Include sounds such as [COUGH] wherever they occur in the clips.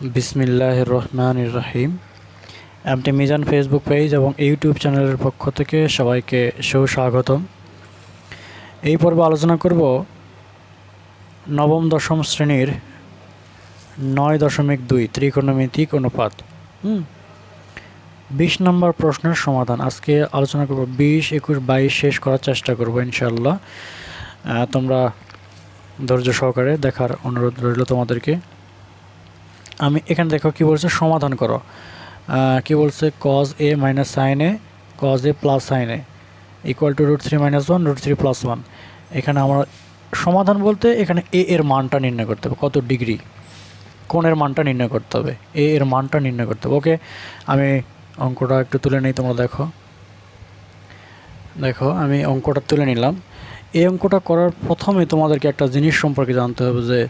বিসমিল্লাহ রহমান রাহিম এমটি মিজান ফেসবুক পেজ এবং ইউটিউব চ্যানেলের পক্ষ থেকে সবাইকে সুস্বাগতম। এই পর্বে আলোচনা করব নবম দশম শ্রেণির নয় দশমিক দুই, ত্রিকোণমিতিক অনুপাত। হুম? বিশ নম্বর প্রশ্নের সমাধান। আজকে আলোচনা করব বিশ, একুশ, বাইশ শেষ করার চেষ্টা করব ইনশাল্লাহ তোমরা ধৈর্য সহকারে দেখার অনুরোধ রইল তোমাদেরকে। আমি এখানে দেখো কি বলছে, সমাধান করো। কি বলছে cos A minus sin A cos A plus sin A equal to root three minus one root three plus one এখানে আমার সমাধান বলতে এখানে এ এর মানটা নির্ণয় করতে হবে, কত ডিগ্রি? কোণের মানটা নির্ণয় করতে হবে এ এর মানটা নির্ণয় করতে হবে। ওকে, আমি অঙ্কটা একটু তুলে নিই, তোমরা দেখো। দেখো, আমি অঙ্কটা তুলে নিলাম। এই অঙ্কটা করার প্রথমে তোমাদেরকে একটা জিনিস সম্পর্কে জানতে হবে যে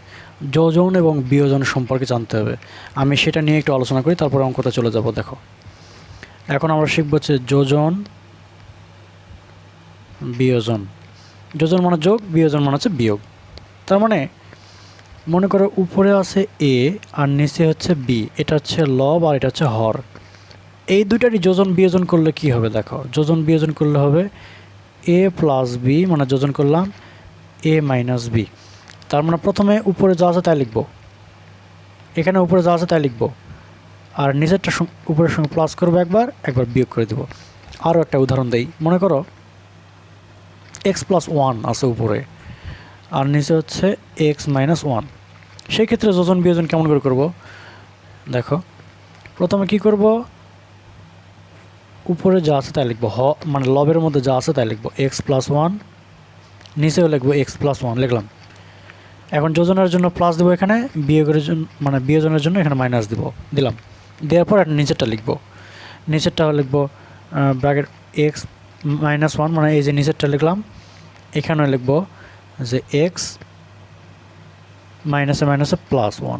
যোজন এবং বিয়োজন সম্পর্কে জানতে হবে। আমি সেটা নিয়ে একটু আলোচনা করি, তারপরে অঙ্কটা চলে যাব, দেখো। এখন আমরা শিখব হচ্ছে যোজন, বিয়োজন। যোজন মানে যোগ, বিয়োজন মানে হচ্ছে বিয়োগ। তার মানে মনে করো উপরে আছে এ আর নিচে হচ্ছে বি এটা হচ্ছে লব আর এটা হচ্ছে হর। এই দুইটারই যোজন বিয়োজন করলে কি হবে, দেখো? যোজন বিয়োজন করলে হবে এ প্লাস বি মানে যোজন করলাম এ মাইনাস বি তার মানে প্রথমে উপরে যা আছে তাই লিখব। এখানে উপরে যা আছে তাই লিখব। আর নিচেরটা উপরের সঙ্গে প্লাস করব একবার একবার বিয়োগ করে দেব। আরও একটা উদাহরণ দেই। মনে করো এক্স প্লাস ওয়ান আছে উপরে, আর নিচে হচ্ছে এক্স মাইনাস ওয়ান সেই ক্ষেত্রে যোজন বিয়োজন কেমন করে করব? দেখো, প্রথমে কি করব? উপরে যা আছে তাই লিখব, হ মানে লবের মধ্যে যা আছে তাই লিখব এক্স প্লাস ওয়ান নিচেও লিখব এক্স প্লাস ওয়ান লিখলাম। এখন যোজনের জন্য প্লাস দেবো এখানে, বিয়োগের জন্য মানে বিয়োজনের জন্য এখানে মাইনাস দিব, দিলাম। দেওয়ার পর একটা নিচেরটা লিখব। নিচেরটা লিখব ব্র্যাকেট এক্স মাইনাস ওয়ান মানে এই যে নিচেরটা লিখলাম এখানে লিখব যে এক্স মাইনাসে মাইনাসে প্লাস ওয়ান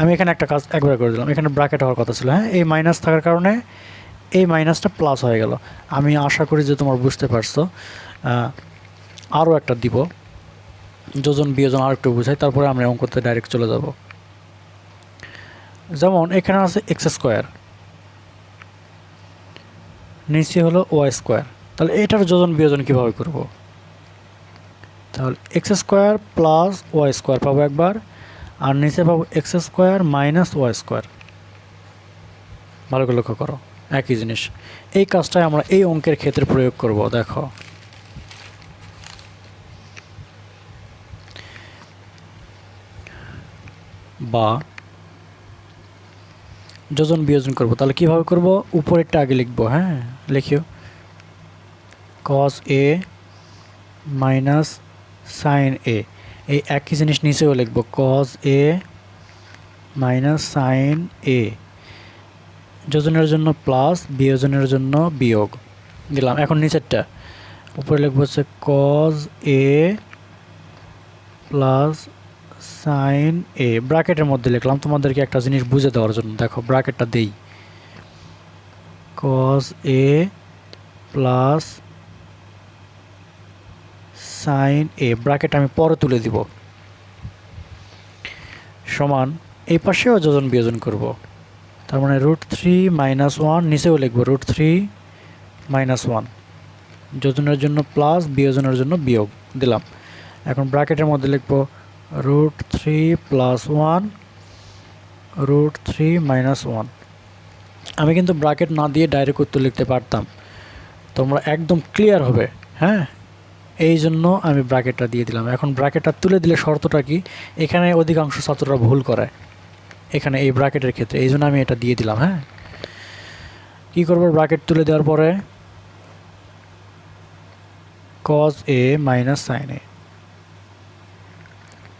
আমি এখানে একটা কাজ একবার করে দিলাম, এখানে ব্র্যাকেট হওয়ার কথা ছিল হ্যাঁ? এই মাইনাস থাকার কারণে এই মাইনাসটা প্লাস হয়ে গেল। আমি আশা করি যে তোমার বুঝতে পারছ। আরও একটা দিব। যোজন বিয়োজন আর একটু বুঝাই, তারপরে আমরা অঙ্কতে ডাইরেক্ট চলে যাব। যেমন, এখানে আছে এক্স স্কোয়ার নিচে হলো ওয়াই স্কোয়ার তাহলে এটার যোজন বিয়োজন কীভাবে করব? তাহলে x square plus y square পাবো একবার, আর নিচে পাবো x square minus y square ভালো করে লক্ষ্য করো। একই জিনিস। এই কাজটাই আমরা এই অঙ্কের ক্ষেত্রে প্রয়োগ করব, দেখো। বা যোজন বিয়োজন করব, তাহলে কীভাবে করব? উপরেরটা আগে লিখব হ্যাঁ লিখিও। কস এ মাইনাস সাইন এ এই একই জিনিস নিচেও লিখব কস এ মাইনাস সাইন এ যোজনের জন্য প্লাস, বিয়োজনের জন্য বিয়োগ। দিলাম। এখন নিচেরটা। উপরে লিখব হচ্ছে cos A plus sin A ব্র্যাকেটের মধ্যে লিখলাম। তোমাদেরকে একটা জিনিস বুঝে দেওয়ার জন্য। দেখো, ব্র্যাকেটটা দেই। Cos A plus sin A bracket আমি পরে তুলে দিব। সমান, এই পাশেও যোজন বিয়োজন করব। তার মানে রুট থ্রি মাইনাস ওয়ান নিচেও লিখব রুট থ্রি মাইনাস ওয়ান যোজনের জন্য প্লাস বিয়োজনের জন্য বিয়োগ দিলাম। এখন ব্র্যাকেটের মধ্যে লিখব root three plus one root three minus one আমি কিন্তু ব্র্যাকেট না দিয়ে ডাইরেক্ট উত্তর লিখতে পারতাম। তোমরা একদম ক্লিয়ার হবে হ্যাঁ? এই জন্য আমি ব্র্যাকেটটা দিয়ে দিলাম। এখন ব্র্যাকেটটা তুলে দিলে শর্তটা কি? এখানে অধিকাংশ ছাত্ররা ভুল করে। এখানে এই ব্র্যাকেটের ক্ষেত্রে, এই জন্য আমি এটা দিয়ে দিলাম হ্যাঁ? কী করব? ব্র্যাকেট তুলে দেওয়ার পরে cos A minus sin A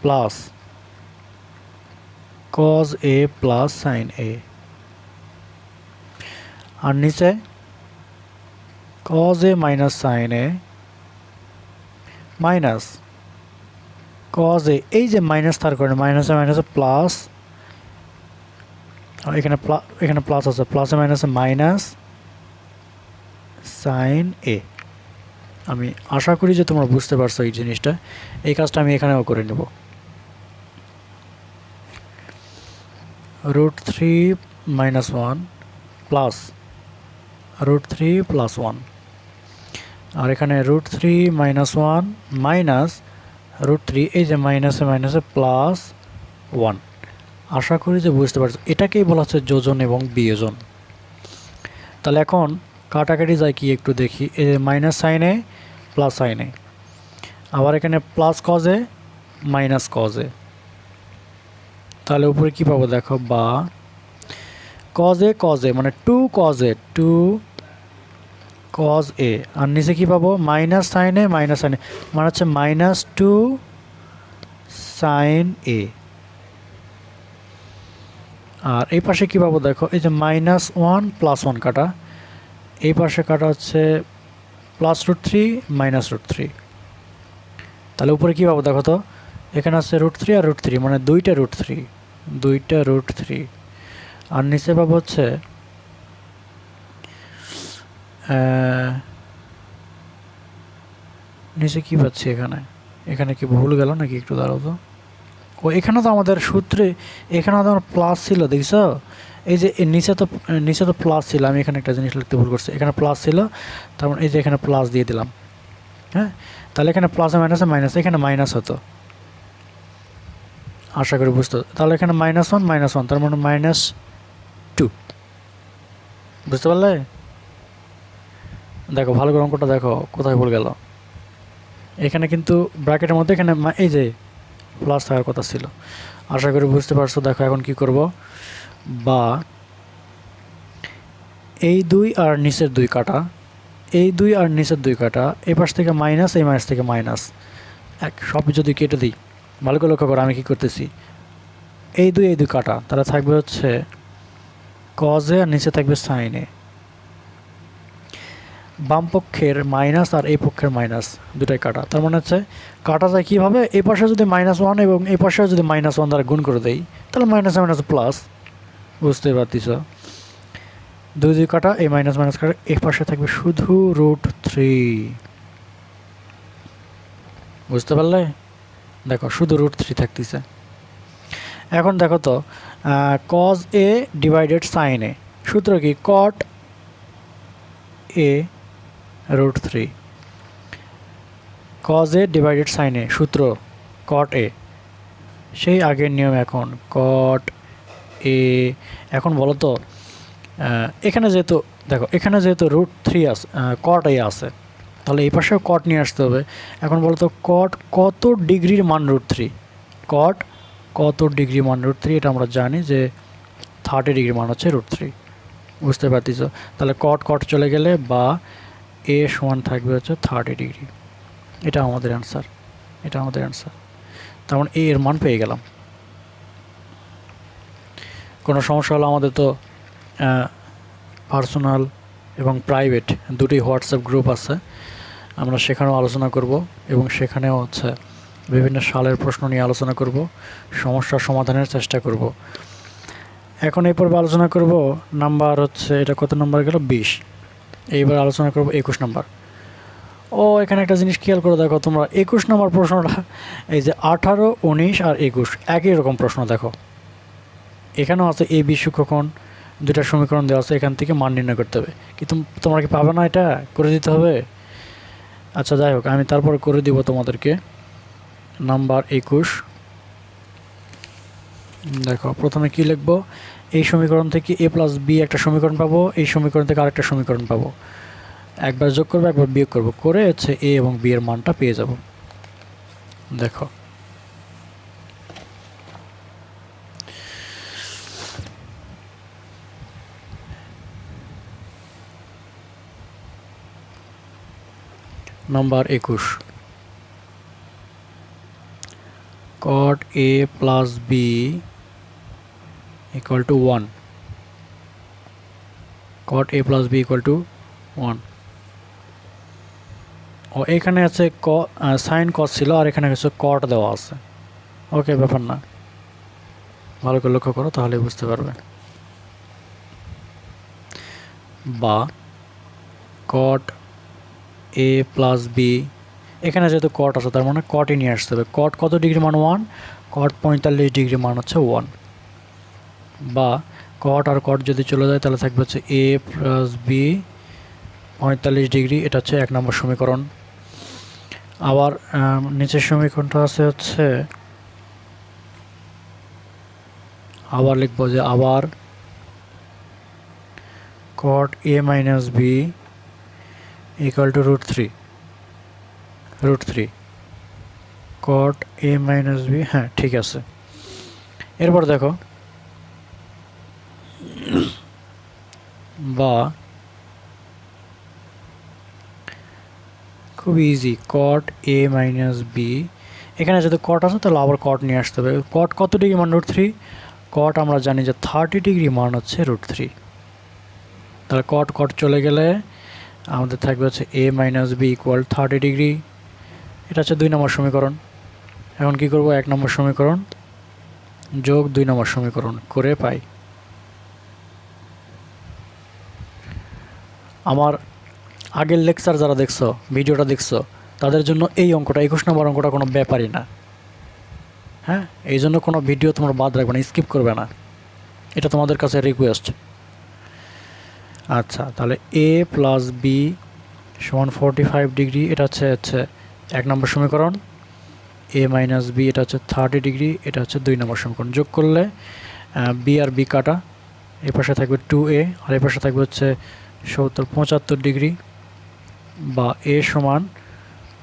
plus cos A plus sin A আর নিচে cos A minus sin A minus cos A এই যে মাইনাস তার কারণে মাইনাসে মাইনাসে প্লাস এখানে এখানে প্লাস আছে প্লাসে মাইনাসে মাইনাস সাইন এ আমি আশা করি যে তোমরা বুঝতে পারছ এই জিনিসটা। এই কাজটা আমি এখানেও করে নেব। Root three minus one plus root three plus one আর এখানে root three minus one minus root three এই যে মাইনাসে মাইনাসে প্লাস ওয়ান আশা করি যে বুঝতে পারছ। এটাকেই বলা হচ্ছে যোজন এবং বিয়োজন। তাহলে এখন কাটাকাটি যায় কি একটু দেখি। এ মাইনাস সাইনে প্লাস সাইনে আবার এখানে প্লাস কজে মাইনাস কজে তাহলে উপরে কি পাবো দেখো? বা কজে কজে মানে টু কজে টু কজ এ। আর নিচে কী পাবো? মাইনাস সাইনে মাইনাস সাইনে মানে হচ্ছে মাইনাস টু সাইন এ। আর এই পাশে কী পাবো দেখো, এই যে মাইনাস ওয়ান প্লাস ওয়ান কাটা। এই পাশে কাটা হচ্ছে plus root three minus root three তাহলে উপরে কী পাবো দেখো তো? এখানে আছে রুট থ্রি আর রুট থ্রি মানে দুইটা রুট থ্রি দুইটা রুট থ্রি আর নিচে পাবো হচ্ছে নিচে কি পাচ্ছি এখানে? এখানে কি ভুল গেল নাকি একটু দাঁড়াও তো? ও এখানে তো আমাদের সূত্রে, এখানে তো আমার প্লাস ছিল দেখছ এই যে নিচে তো নিচে তো প্লাস ছিল, আমি এখানে একটা জিনিস লিখতে ভুল করছি। এখানে প্লাস ছিল তার মানে এই যে এখানে প্লাস দিয়ে দিলাম। হ্যাঁ? তাহলে এখানে প্লাসে মাইনাসে মাইনাস এখানে মাইনাস হতো। আশা করি বুঝতে তাহলে এখানে মাইনাস ওয়ান মাইনাস ওয়ান তার মানে মাইনাস টু বুঝতে পারলে? দেখো, ভালো করে অঙ্কটা দেখো, কোথায় ভুল গেল। এখানে কিন্তু ব্র্যাকেটের মধ্যে এখানে এই যে প্লাস থাকার কথা ছিল। আশা করি বুঝতে পারছ, দেখো এখন কি করব। বা এই দুই আর নিচের দুই কাটা, এই দুই আর নিচের দুই কাটা, এই পাশ থেকে মাইনাস এই মাইনাস থেকে মাইনাস এক, সব যদি কেটে দিই ভালো করে লক্ষ্য করো, আমি কী করতেছি? এই দুই এই দুই কাটা, তাহলে থাকবে হচ্ছে কজে আর নিচে থাকবে সাইনে বাম পক্ষের মাইনাস আর এই পক্ষের মাইনাস দুটাই কাটা। তার মানে হচ্ছে কাটা যায় কীভাবে? এই পাশে যদি মাইনাস ওয়ান এবং এই পাশে যদি মাইনাস ওয়ান দ্বারা গুণ করে দেই, তাহলে মাইনাস মাইনাস প্লাস বুঝতে পারতিস দুই দুই কাটা, এই মাইনাস মাইনাস কাটা এই পাশে থাকবে শুধু রুট থ্রি বুঝতে পারলে? দেখো, শুধু রুট থ্রি থাকতেছে। এখন দেখো তো cos A divided sin A সূত্র কি? Cot A root three. Cos A divided sin সূত্র কট এ সেই আগের নিয়ম এখন কট এ এখন বলো তো এখানে যেহেতু, দেখো, এখানে যেহেতু রুট থ্রি আছে কট এ আছে, তাহলে এই পাশেও কট নিয়ে আসতে হবে। এখন বলো তো কট কত ডিগ্রির মান রুট থ্রি কট কত ডিগ্রি মান রুট থ্রি এটা আমরা জানি যে থার্টি ডিগ্রি মান হচ্ছে রুট থ্রি বুঝতে পারতিস তাহলে কট কট চলে গেলে বা এ সমান থাকবে হচ্ছে থার্টি ডিগ্রি এটা আমাদের অ্যান্সার এটা আমাদের অ্যান্সার তার মানে এ এর মান পেয়ে গেলাম। কোনো সমস্যা হলে আমাদের তো পার্সোনাল এবং প্রাইভেট দুটি হোয়াটসঅ্যাপ গ্রুপ আছে। আমরা সেখানেও আলোচনা করব এবং সেখানেও হচ্ছে বিভিন্ন সালের প্রশ্ন নিয়ে আলোচনা করব সমস্যার সমাধানের চেষ্টা করব। এখন এই পর্বে আলোচনা করব নাম্বার হচ্ছে, এটা কত নাম্বার গেল? বিশ। এইবার আলোচনা করব একুশ নাম্বার। ও, এখানে একটা জিনিস খেয়াল করে দেখো তোমরা, একুশ নম্বর প্রশ্নটা, এই যে আঠারো, উনিশ আর একুশ, একই রকম প্রশ্ন দেখো। এখানেও আছে এ, বি সূক্ষ্মকোণ দুটা সমীকরণ দেওয়া আছে, এখান থেকে মান নির্ণয় করতে হবে। কি তোম- তোমরা কি পাবে না এটা? করে দিতে হবে? আচ্ছা যাই হোক, আমি তারপর করে দিব তোমাদেরকে। নাম্বার একুশ। দেখো, প্রথমে কি লিখব? এই সমীকরণ থেকে এ প্লাস বি একটা সমীকরণ পাবো, এই সমীকরণ থেকে আরেকটা সমীকরণ পাবো। একবার যোগ করব, একবার বিয়োগ করব, করে হচ্ছে এ এবং বি এর মানটা পেয়ে যাব। দেখো। নাম্বার একুশ। cot a plus b equal to 1 cot a plus b equal to 1 ও, এখানে আছে ক সাইন কস ছিল আর এখানে হচ্ছে কট দেওয়া আছে। ওকে, ব্যাপার না। ভালো করে লক্ষ্য করো তাহলে বুঝতে পারবে। বা কট এ প্লাস বি এখানে যেহেতু কট আছে, তার মানে কটই নিয়ে আসতে হবে। কট কত ডিগ্রি মান ওয়ান কট পঁয়তাল্লিশ ডিগ্রি মান হচ্ছে ওয়ান বা কট আর কট যদি চলে যায়, তাহলে থাকবে হচ্ছে এ প্লাস বি পঁয়তাল্লিশ ডিগ্রি, এটা হচ্ছে এক নম্বর সমীকরণ। আবার নিচের সমীকরণটা আছে হচ্ছে, আবার লিখব যে আবার cot A minus B equal to root three root three cot A minus B হ্যাঁ ঠিক আছে। এরপর দেখো বা খুব easy cot A minus B এখানে যদি কট আছে, তাহলে আবার কট নিয়ে আসতে হবে। কট কত ডিগ্রি মান? রুট থ্রি কট আমরা জানি যে থার্টি ডিগ্রি মান হচ্ছে রুট থ্রি তাহলে কট কট চলে গেলে আমাদের থাকবে হচ্ছে A minus B equal thirty degree. এটা হচ্ছে দুই নম্বর সমীকরণ। এখন কি করব? এক নম্বর সমীকরণ যোগ দুই নম্বর সমীকরণ করে পাই। আমার আগের লেকচার যারা দেখছ, ভিডিওটা দেখছ, তাদের জন্য এই অঙ্কটা, একুশ নম্বর অঙ্কটা কোনো ব্যাপারই না। হ্যাঁ? এই জন্য কোনো ভিডিও তোমার বাদ রাখবে না স্কিপ করবে না। এটা তোমাদের কাছে রিকোয়েস্ট আচ্ছা তাহলে এ প্লাস বি সমান ফোরটি ফাইভ ডিগ্রি এটা হচ্ছে হচ্ছে এক নম্বর সমীকরণ। এ মাইনাস বি এটা হচ্ছে থার্টি ডিগ্রি এটা হচ্ছে দুই নম্বর সমীকরণ। যোগ করলে বি আর বি কাটা, এ পাশে থাকবে টু এ আর এ পাশে থাকবে হচ্ছে সত্তর, পঁচাত্তর ডিগ্রি বা এ সমান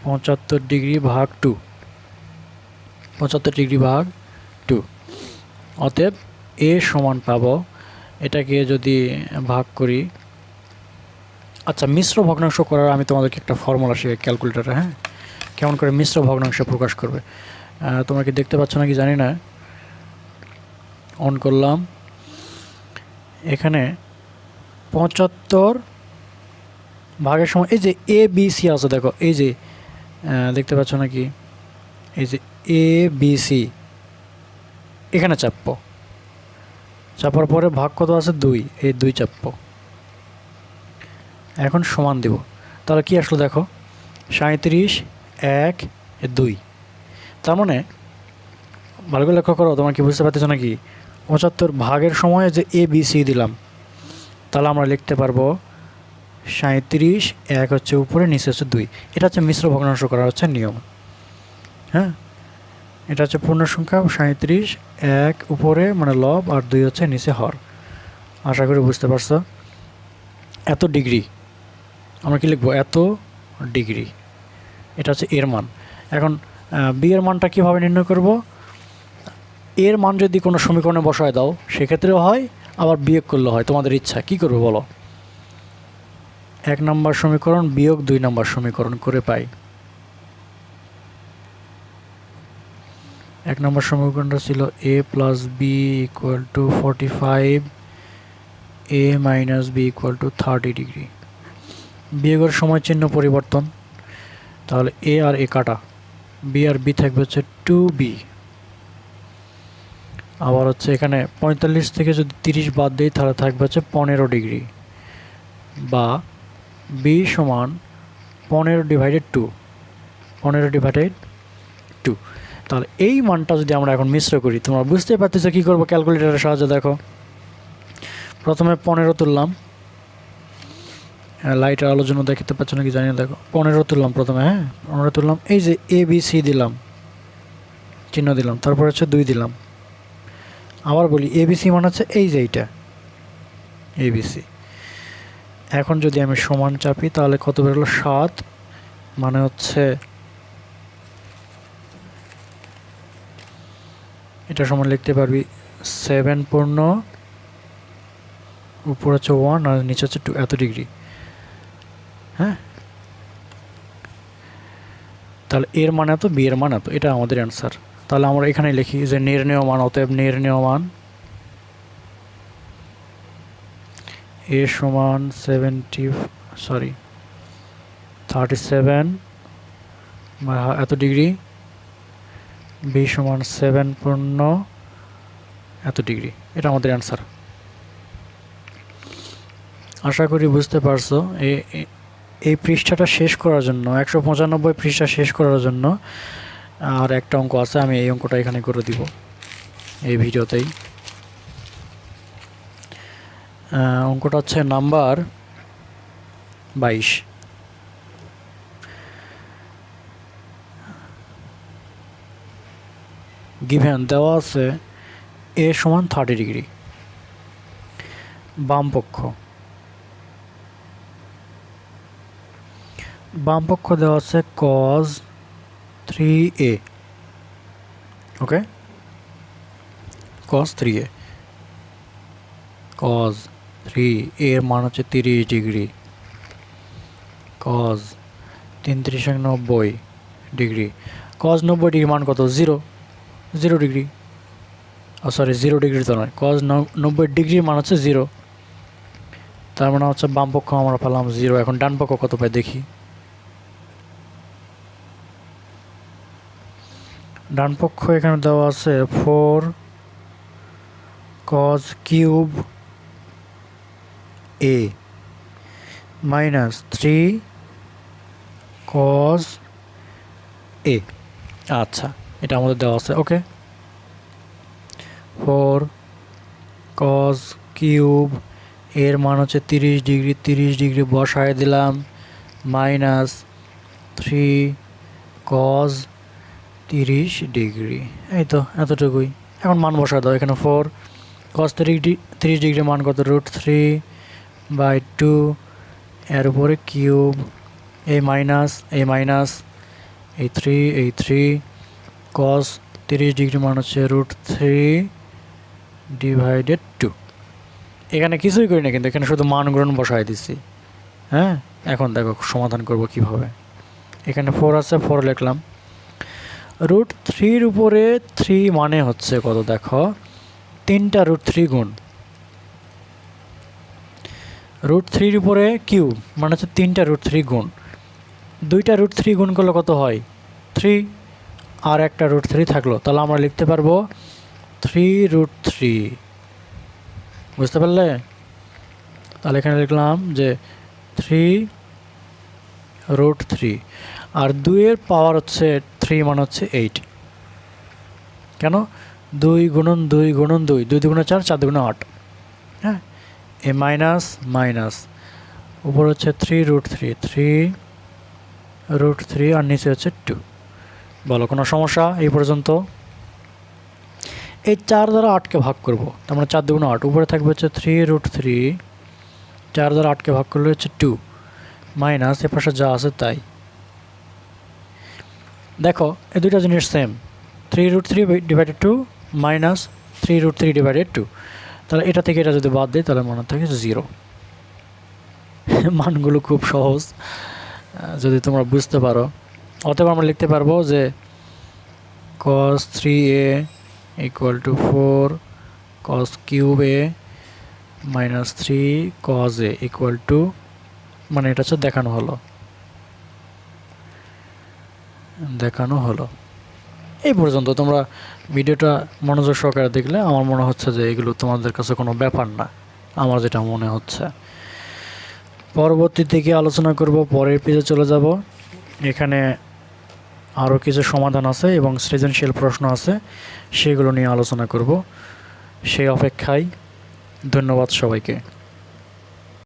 পঁচাত্তর ডিগ্রি ভাগ টু। পঁচাত্তর ডিগ্রি ভাগ টু। অতএব এ সমান পাবো। এটাকে যদি ভাগ করি আচ্ছা মিশ্র ভগ্নাংশ করার আমি তোমাদেরকে একটা ফর্মুলা শিখাই ক্যালকুলেটারে হ্যাঁ? কেমন করে মিশ্র ভগ্নাংশ প্রকাশ করবে? তোমরা কি দেখতে পাচ্ছ নাকি জানি না। অন করলাম। এখানে পঁচাত্তর ভাগের সময় এই যে এ বি সি আছে, দেখো, এই যে দেখতে পাচ্ছ নাকি? এই যে এ বি সি এখানে চাপ্প চাপার পরে ভাগ কত আছে? দুই, এই দুই চাপ্প এখন সমান দিব। তাহলে কি আসলো দেখো? সাঁত্রিশ এক, দুই। তার মানে ভালো করে লক্ষ্য করো, তোমার কি বুঝতে পারতেছো নাকি? পঁচাত্তর ভাগের সময়ে যে এ বি সি দিলাম তাহলে আমরা লিখতে পারব সাঁত্রিশ এক হচ্ছে উপরে, নিচে হচ্ছে দুই। এটা হচ্ছে মিশ্র ভগ্নাংশ করা হচ্ছে নিয়ম। হ্যাঁ? এটা হচ্ছে পূর্ণ সংখ্যা সাঁত্রিশ এক উপরে মানে লব, আর দুই হচ্ছে নিচে হর। আশা করি বুঝতে পারছ? এত ডিগ্রি। আমরা কি লিখব? এত ডিগ্রি। এটা হচ্ছে এর মান। এখন বি এর মানটা কীভাবে নির্ণয় করব? এর মান যদি কোনো সমীকরণে বসায় দাও, সেক্ষেত্রেও হয় আবার বিয়োগ করলে হয়, তোমাদের ইচ্ছা। কি করবে বলো? এক নম্বর সমীকরণ বিয়োগ দুই নম্বর সমীকরণ করে পাই। এক নম্বর সমীকরণটা ছিল A plus B equal to forty five A minus B equal to thirty degree বিয়োগের সময় চিহ্ন পরিবর্তন। তাহলে এ আর এ কাটা। বি আর বি থাকবে হচ্ছে টু বি আবার হচ্ছে এখানে পঁয়তাল্লিশ থেকে যদি তিরিশ বাদ দিই, তাহলে থাকবে হচ্ছে পনেরো ডিগ্রি বা বি সমান পনেরো ডিভাইডেড টু পনেরো ডিভাইডেড টু তাহলে এই মানটা যদি আমরা এখন মিশ্র করি, তোমরা বুঝতে পারতেছো কী করব ক্যালকুলেটারের সাহায্যে, দেখো। প্রথমে পনেরো তুললাম। লাইটের আলোর জন্য দেখতে পাচ্ছ নাকি জানি দেখো। পনেরো তুললাম প্রথমে হ্যাঁ পনেরো তুললাম। এই যে এ বি সি দিলাম, চিহ্ন দিলাম, তারপর হচ্ছে দুই দিলাম। আবার বলি এবিসি মানে হচ্ছে এই যে এইটা। এবিসি এখন যদি আমি সমান চাপি, তাহলে কত বেরোলো সাত। মানে হচ্ছে এটা সমান লিখতে পারবি সেভেন পূর্ণ, উপর হচ্ছে ওয়ান আর নিচে হচ্ছে টু, এত ডিগ্রি। হ্যাঁ? তাহলে এর মান এত, বি এর মান এত, এটা আমাদের অ্যান্সার। তাহলে আমরা এখানে লিখি যে নির্ণেয় মান অতএব নির্ণেয় মান এ সমান সেভেন্টি সরি থার্টি সেভেন এত ডিগ্রি? বি সমান সেভেন পূর্ণ এত ডিগ্রি। এটা আমাদের অ্যান্সার আশা করি বুঝতে পারছ। এই পৃষ্ঠাটা শেষ করার জন্য, একশো পঁচানব্বই পৃষ্ঠা শেষ করার জন্য আর একটা অঙ্ক আছে, আমি এই অঙ্কটা এখানে করে দিব, এই ভিডিওতেই। অঙ্কটা হচ্ছে নাম্বার বাইশ। গিভেন দেওয়া আছে এ সমান থার্টি ডিগ্রি। বাম পক্ষ বাম পক্ষ দেওয়া আছে cos three A okay cos three A cos three এর মান হচ্ছে তিরিশ ডিগ্রি। কজ তিরিশ নব্বই ডিগ্রি। কজ নব্বই ডিগ্রি মান কত? Zero zero degree. Oh sorry zero degree তো নয়। কজ নব্বই ডিগ্রি মান হচ্ছে জিরো তার মানে হচ্ছে বাম পক্ষ আমরা পেলাম জিরো এখন ডান পক্ষ কত পাই দেখি। ডান পক্ষ এখানে দেওয়া আছে four cos cube A. Minus three cos A. আচ্ছা এটা আমাদের দেওয়া আছে, ওকে। ফোর কজ কিউব এর মান হচ্ছে তিরিশ ডিগ্রি তিরিশ ডিগ্রি বসায় দিলাম। মাইনাস থ্রি কজ তিরিশ ডিগ্রি। এই তো, এতটুকুই। এখন মান বসায় দাও, এখানে ফোর কজ তিরিশ তিরিশ ডিগ্রি মান কত? রুট থ্রি বাই টু এর উপরে কিউব এই মাইনাস এই মাইনাস এই থ্রি এই থ্রি কস তিরিশ ডিগ্রি মান হচ্ছে রুট থ্রি ডিভাইডেড টু এখানে কিছুই করি না কিন্তু, এখানে শুধু মান গ্রহণ বসাই দিচ্ছি হ্যাঁ? এখন দেখো, সমাধান করব কীভাবে। এখানে ফোর আছে ফোর লিখলাম। রুট থ্রির উপরে থ্রি মানে হচ্ছে কত দেখো? তিনটা রুট থ্রি গুণ। রুট থ্রির উপরে কিউ মানে হচ্ছে তিনটা রুট থ্রি গুণ। দুইটা রুট থ্রি গুণ করলে কত হয়? থ্রি আর একটা রুট থ্রি থাকল। তাহলে আমরা লিখতে পারব থ্রি রুট থ্রি বুঝতে পারলে? তাহলে এখানে লিখলাম যে থ্রি রুট থ্রি আর দুইয়ের পাওয়ার হচ্ছে থ্রি মানে হচ্ছে এইট কেন? দুই গুণন দুই গুণন দুই। দুই দুগুণে চার চার দুগুণে আট। হ্যাঁ? এ মাইনাস মাইনাস উপর হচ্ছে three root three three root three আর নিচে হচ্ছে টু বলো, কোনো সমস্যা এই পর্যন্ত? এই চার দ্বারা আটকে ভাগ করব। তার মানে চার দুগুণ আট। উপরে থাকবে হচ্ছে থ্রি রুট থ্রি চার দ্বারা আটকে ভাগ করলে হচ্ছে টু মাইনাস এ পাশে যা আছে তাই। দেখো এই দুইটা জিনিস same three root three divided two minus three root three divided two তাহলে এটা থেকে এটা যদি বাদ দিই, তাহলে মনে থাকে জিরো [LAUGHS] মানগুলো খুব সহজ যদি তোমরা বুঝতে পারো। অতএব আমরা লিখতে পারব যে cos three A equal to four cos cube A minus three cos A equal to মানে এটা হচ্ছে দেখানো হলো। দেখানো হলো। এই পর্যন্ত তোমরা ভিডিওটা মনোযোগ সহকারে দেখলে আমার মনে হচ্ছে যে এগুলো তোমাদের কাছে কোনো ব্যাপার না, আমার যেটা মনে হচ্ছে। পরবর্তী থেকে আলোচনা করব, পরের পেজে চলে যাব। এখানে আরও কিছু সমাধান আছে এবং সৃজনশীল প্রশ্ন আছে, সেগুলো নিয়ে আলোচনা করব। সেই অপেক্ষায় ধন্যবাদ সবাইকে।